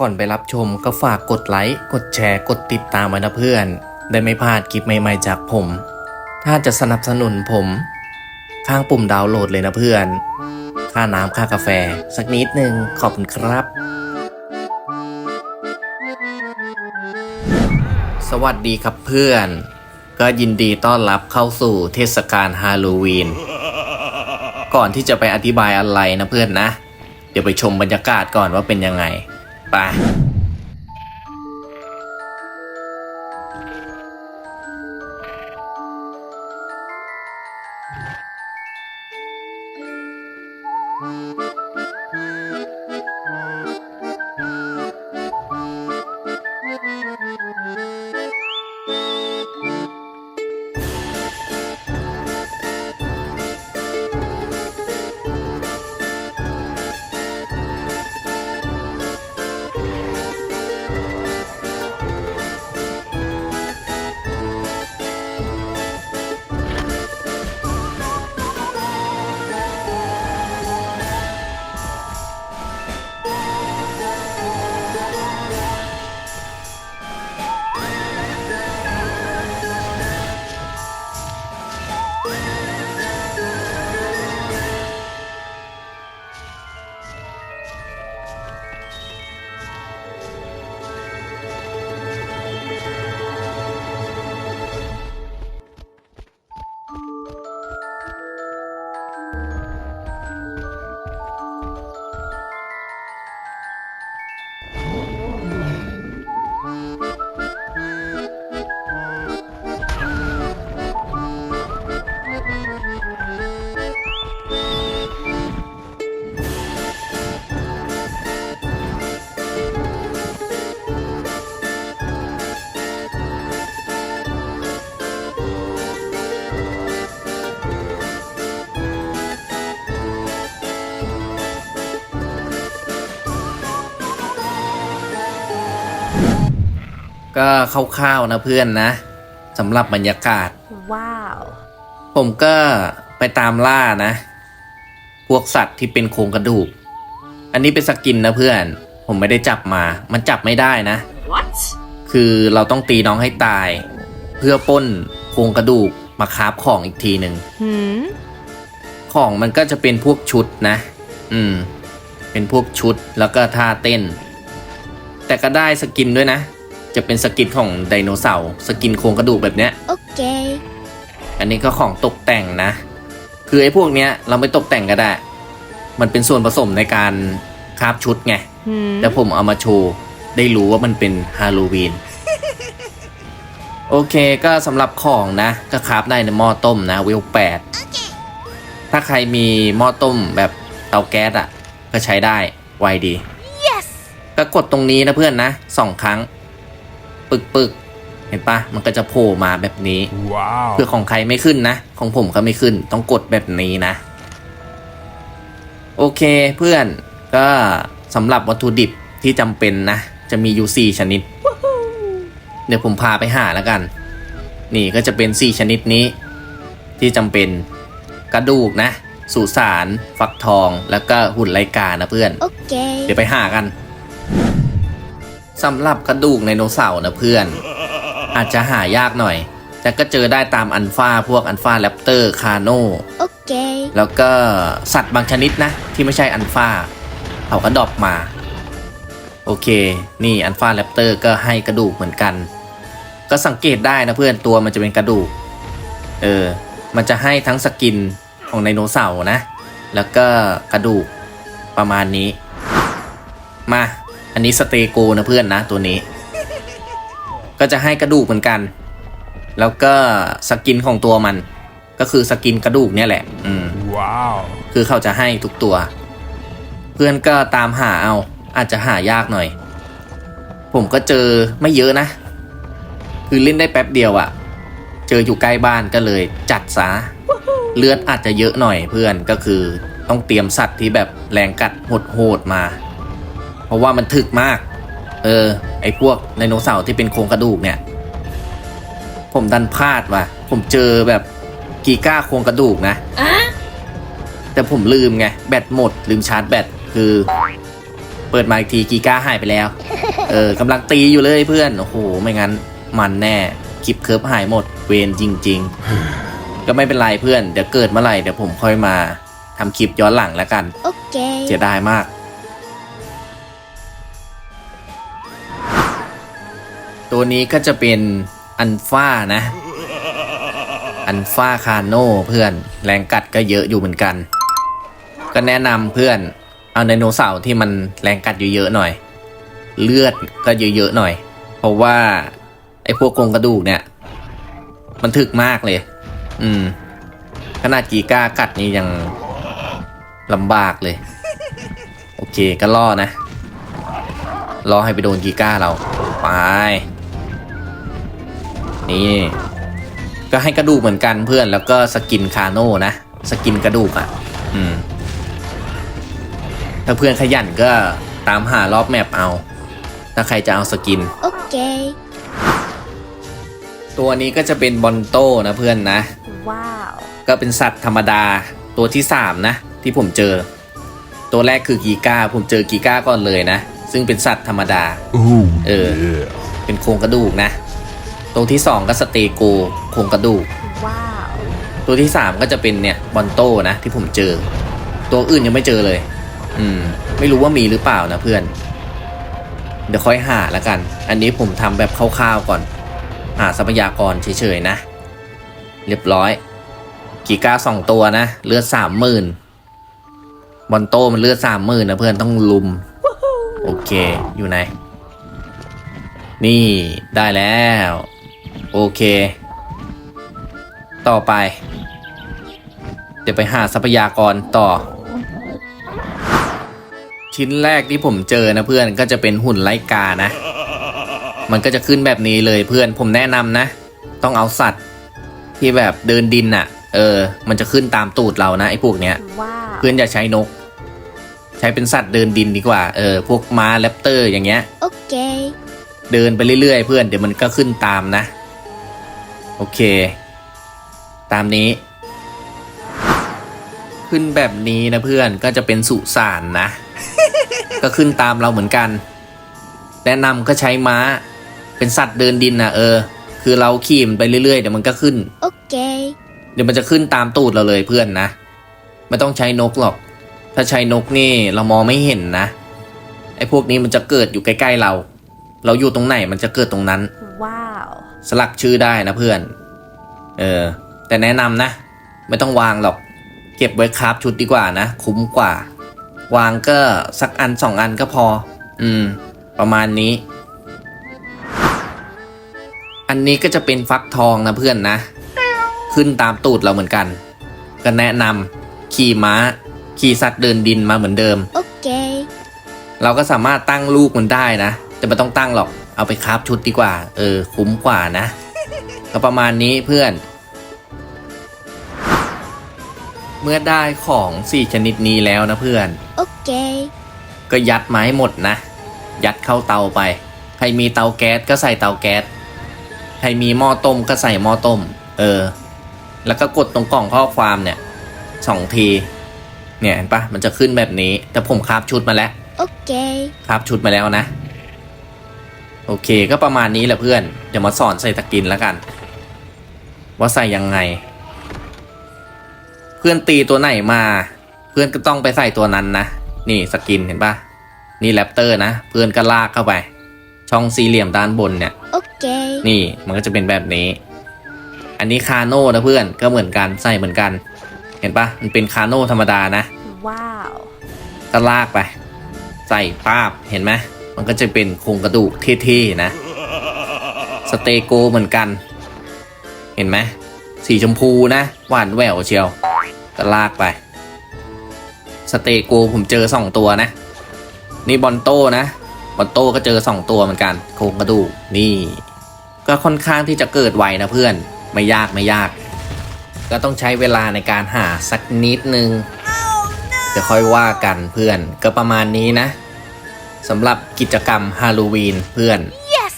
ก่อนไปรับชมก็ฝากกดไลค์ กดแชร์ กดติดตามไว้นะเพื่อน ได้ไม่พลาดคลิปใหม่ๆจากผม ถ้าจะสนับสนุนผม ข้างปุ่มดาวน์โหลดเลยนะเพื่อน ค่าน้ำค่ากาแฟ สักนิดหนึ่งขอบคุณครับ สวัสดีครับเพื่อน ก็ยินดีต้อนรับเข้าสู่เทศกาลฮาโลวีน ก่อนที่จะไปอธิบายอะไรนะเพื่อนนะ เดี๋ยวไปชมบรรยากาศก่อนว่าเป็นยังไง ไป ก็คร่าวๆนะเพื่อนนะสำหรับบรรยากาศ Wow. ผมก็ไปตามล่านะ พวกสัตว์ที่เป็นโครงกระดูก อันนี้เป็นสกินนะเพื่อน ผมไม่ได้จับมา มันจับไม่ได้นะ What? คือเราต้องตีน้องให้ตาย เพื่อปล้นโครงกระดูกมาคราฟของอีกทีหนึ่ง Hmm? ของมันก็จะเป็นพวกชุดนะ อืม เป็นพวกชุดแล้วก็ท่าเต้น แต่ก็ได้สกินด้วยนะ จะเป็นสกินของไดโนเสาร์สกินโครงกระดูกแบบเนี้ย Okay. อันนี้ก็ของตกแต่งนะ คือไอ้พวกเนี้ยเราไม่ตกแต่งก็ได้ มันเป็นส่วนผสมในการคราฟชุดไง Hmm? แต่ผมเอามาโชว์ ได้รู้ว่ามันเป็นฮาโลวีน โอเคก็สำหรับของนะ ก็คราฟได้ในหม้อต้มนะวิวแปด ถ้าใครมีหม้อต้มแบบเตาแก๊สอะ ก็ใช้ได้ไวดี Yes. ก็กดตรงนี้นะเพื่อนนะสองครั้ง ปึกปึกเห็นปะมันก็จะโผล่มาแบบนี้ Wow. เพื่อของใครไม่ขึ้นนะ ของผมก็ไม่ขึ้น ต้องกดแบบนี้นะ โอเคเพื่อนก็สำหรับวัตถุดิบที่จำเป็นนะ จะมีอยู่ 4 ชนิด เดี๋ยวผมพาไปหาแล้วกัน นี่ก็จะเป็น 4 ชนิดนี้ ที่จำเป็นกระดูกนะ สุสาน ฟักทอง แล้วก็หุ่นไรกานะเพื่อน Okay. เดี๋ยวไปหากัน สำหรับกระดูกไดโนเสาร์นะเพื่อน อาจจะหายากหน่อย แต่ก็เจอได้ตามอันฟาพวกอันฟาแรปเตอร์คาโน Okay. แล้วก็สัตว์บางชนิดนะ ที่ไม่ใช่อันฟาเขาก็ดรอปมา โอเค นี่อันฟาแรปเตอร์ก็ให้กระดูกเหมือนกัน ก็สังเกตได้นะเพื่อนตัวมันจะเป็นกระดูก เออ มันจะให้ทั้งสกินของไดโนเสาร์นะ แล้วก็กระดูกประมาณนี้ มา อันนี้สเตโกนะเพื่อนนะตัวนี้ ก็จะให้กระดูกเหมือนกัน แล้วก็สกินของตัวมัน ก็คือสกินกระดูกเนี่ยแหละ อืม Wow. คือเขาจะให้ทุกตัว เพื่อนก็ตามหาเอา อาจจะหายากหน่อย ผมก็เจอไม่เยอะนะ คือเล่นได้แป๊บเดียวอะเจออยู่ใกล้บ้านก็เลยจัดซะเลือดอาจจะเยอะหน่อยเพื่อนก็คือต้องเตรียมสัตว์ที่แบบแรงกัดโหดๆมา เพราะว่ามันถึกมาก เออ ไอพวกไดโนเสาร์ที่เป็นโครงกระดูกเนี่ย ผมดันพลาดว่ะ ผมเจอแบบกีก้าโครงกระดูกนะ แต่ผมลืมไง แบตหมด ลืมชาร์จแบต คือ เปิดมาอีกทีกีก้าหายไปแล้ว เออกำลังตีอยู่เลยเพื่อน โอ้โห ไม่งั้น มันแน่ คลิปเคิร์ฟหายหมด เวรจริง ๆ ก็ไม่เป็นไรเพื่อน เดี๋ยวเกิดเมื่อไหร่เดี๋ยวผมค่อยมาทำคลิปย้อนหลังแล้วกัน Okay. เสียดายมาก ตัวนี้ก็จะเป็นอันฟ้านะ อันฟ้าคาโน่เพื่อนแรงกัดก็เยอะอยู่เหมือนกัน ก็แนะนำเพื่อนเอาไดโนเสาร์ที่มันแรงกัดเยอะๆหน่อย เลือดก็เยอะๆหน่อย เพราะว่า ไอ้พวกโครงกระดูกเนี่ย มันถึกมากเลย อืม ขนาดกีก้ากัดนี่ยังลำบากเลย โอเคก็ล่อนะรอให้ไปโดนกีก้าเรา ไป นี่ก็ให้กระดูกเหมือนกันเพื่อนแล้วก็สกินคาโน่นะ สกินกระดูกอะ อืม ถ้าเพื่อนขยันก็ตามหารอบแมปเอา ถ้าใครจะเอาสกิน Okay. ตัวนี้ก็จะเป็นบอนโต้นะเพื่อนนะ Wow. ก็เป็นสัตว์ธรรมดาตัวที่สามนะ ที่ผมเจอ ตัวแรกคือกีก้า ผมเจอกีก้าก่อนเลยนะ ซึ่งเป็นสัตว์ธรรมดา Oh, Uh. yeah. เป็นโครงกระดูกนะ ตัวที่สองก็สเตโกโครงกระดูก Wow. ตัวที่สามก็จะเป็นเนี่ยบอนโต้นะที่ผมเจอ ตัวอื่นยังไม่เจอเลย อืม ไม่รู้ว่ามีหรือเปล่านะเพื่อน เดี๋ยวค่อยหาแล้วกัน อันนี้ผมทำแบบคร่าวๆก่อน หาทรัพยากรเฉยๆนะ เรียบร้อย กีก้าสองตัวนะ เลือดสามหมื่นบอนโต้มันเลือดสามหมื่นนะเพื่อนต้องลุม โอเค อยู่ไหน นี่ได้แล้ว โอเค ต่อไป เดี๋ยวไปหาทรัพยากรต่อ ชิ้นแรกที่ผมเจอนะเพื่อนก็จะเป็นหุ่นไลกานะ มันก็จะขึ้นแบบนี้เลยเพื่อนผมแนะนำนะ ต้องเอาสัตว์ที่แบบเดินดินอะ่ะ เออ มันจะขึ้นตามตูดเรานะไอ้พวกเนี้ย Wow. เพื่อนอย่าใช้นก ใช้เป็นสัตว์เดินดินดีกว่า เออ พวกม้าแรปเตอร์อย่างเงี้ย Okay. เดินไปเรื่อยๆ เพื่อนเดี๋ยวมันก็ขึ้นตามนะ โอเค ตามนี้ ขึ้นแบบนี้นะเพื่อนก็จะเป็นสุสานนะ ก็ขึ้นตามเราเหมือนกัน แนะนำก็ใช้ม้า เป็นสัตว์เดินดินนะเออ คือเราขี่มันไปเรื่อยๆเดี๋ยวมันก็ขึ้น Okay. เดี๋ยวมันจะขึ้นตามตูดเราเลยเพื่อนนะ ไม่ต้องใช้นกหรอก ถ้าใช้นกนี่เรามองไม่เห็นนะไอ้พวกนี้มันจะเกิดอยู่ใกล้ๆเรา เราอยู่ตรงไหนมันจะเกิดตรงนั้น Wow. สลักชื่อได้นะเพื่อน เออ แต่แนะนำนะ ไม่ต้องวางหรอก เก็บไว้คราฟชุดดีกว่านะ คุ้มกว่า วางก็สักอันสองอันก็พอ อืม ประมาณนี้ อันนี้ก็จะเป็นฟักทองนะเพื่อนนะ ขึ้นตามตูดเราเหมือนกัน ก็แนะนำขี่ม้า ขี่สัตว์เดินดินมาเหมือนเดิม Okay. เราก็สามารถตั้งลูกมันได้นะ แต่ไม่ต้องตั้งหรอก เอาไปคราฟชุดดีกว่า เออ คุ้มกว่านะ ก็ประมาณนี้เพื่อน เมื่อได้ของสี่ชนิดนี้แล้วนะเพื่อน Okay. ก็ยัดมาให้หมดนะ ยัดเข้าเตาไป ใครมีเตาแก๊สก็ใส่เตาแก๊ส ใครมีหม้อต้มก็ใส่หม้อต้ม เออ แล้วก็กดตรงกล่องข้อความเนี่ยสองที เนี่ยเห็นปะมันจะขึ้นแบบนี้ แต่ผมคราฟชุดมาแล้ว Okay. ครับชุดมาแล้วนะ โอเคก็ประมาณนี้แหละเพื่อน เดี๋ยวมาสอนใส่ตะกินแล้วกัน ว่าใส่ยังไง เพื่อนตีตัวไหนมา เพื่อนก็ต้องไปใส่ตัวนั้นนะ นี่สกินเห็นปะนี่แรปเตอร์นะ เพื่อนก็ลากเข้าไป ช่องสี่เหลี่ยมด้านบนเนี่ย Okay. นี่มันก็จะเป็นแบบนี้ อันนี้คาโน่นะเพื่อนก็เหมือนกันใส่เหมือนกัน เห็นปะมันเป็นคาโน่ธรรมดานะ Wow. ก็ลากไป ใส่ป้าบเห็นไหม มันก็จะเป็นโครงกระดูกเท่ๆนะ สเตโกเหมือนกัน เห็นไหมสีชมพูนะหวานแหววเชียวก็ลากไป สเตโกผมเจอสองตัวนะ นี่บอลโต้นะบอลโต้ก็เจอสองตัวเหมือนกัน โครงกระดูกนี่ ก็ค่อนข้างที่จะเกิดไวนะเพื่อนไม่ยากไม่ยาก ก็ต้องใช้เวลาในการหาสักนิดนึงเดี๋ยวค่อยว่ากันเพื่อนก็ประมาณนี้นะ สำหรับกิจกรรมฮาโลวีนเพื่อน Yes.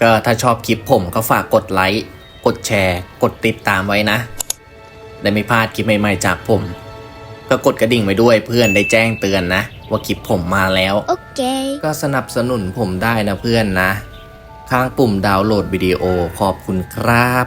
ก็ถ้าชอบคลิปผมก็ฝากกดไลค์ กดแชร์ กดติดตามไว้นะ ได้ไม่พลาดคลิปใหม่ๆจากผม ก็กดกระดิ่งไว้ด้วยเพื่อนได้แจ้งเตือนนะ ว่าคลิปผมมาแล้ว โอเค ก็สนับสนุนผมได้นะเพื่อนนะ ข้างปุ่มดาวน์โหลดวิดีโอขอบคุณครับ